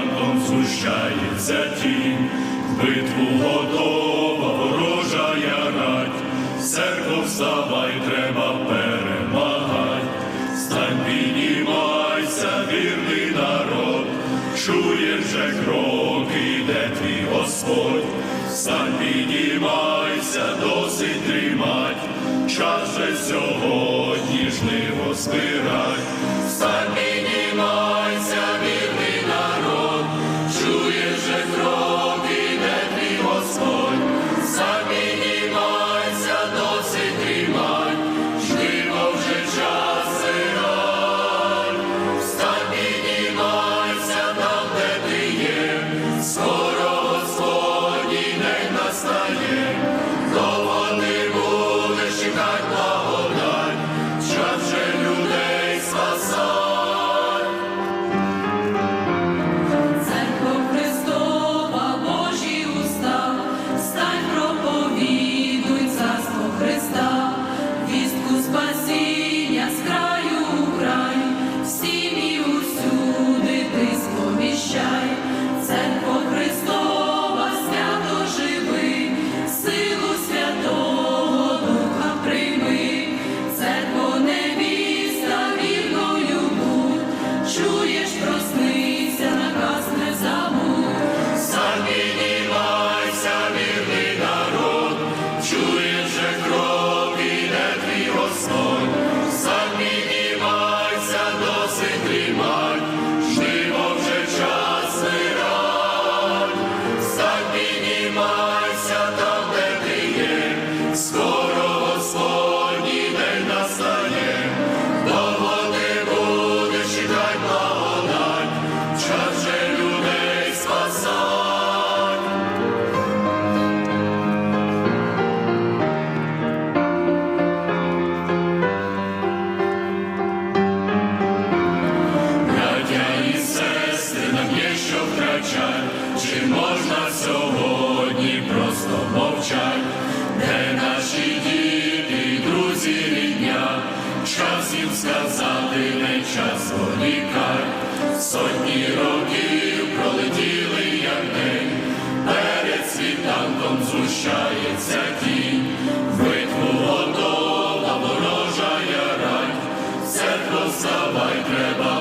небом згущається тінь, битву готова ворожая рать, церква вставай, треба перемагать, стань піднімайся, вірний народ, чуєш же кроки, йде твій Господь, стань піднімайся, досить тримать, час же сьогодні жниво збирать, стань піднімайся, вивчай, чи можна сьогодні просто мовчать, де наші діти, друзі, рідня, часів сказати, не час лікар, сотні років пролетіли, як день, перед світанком зущається тінь, битву готова ворожа я рань, все поставай треба.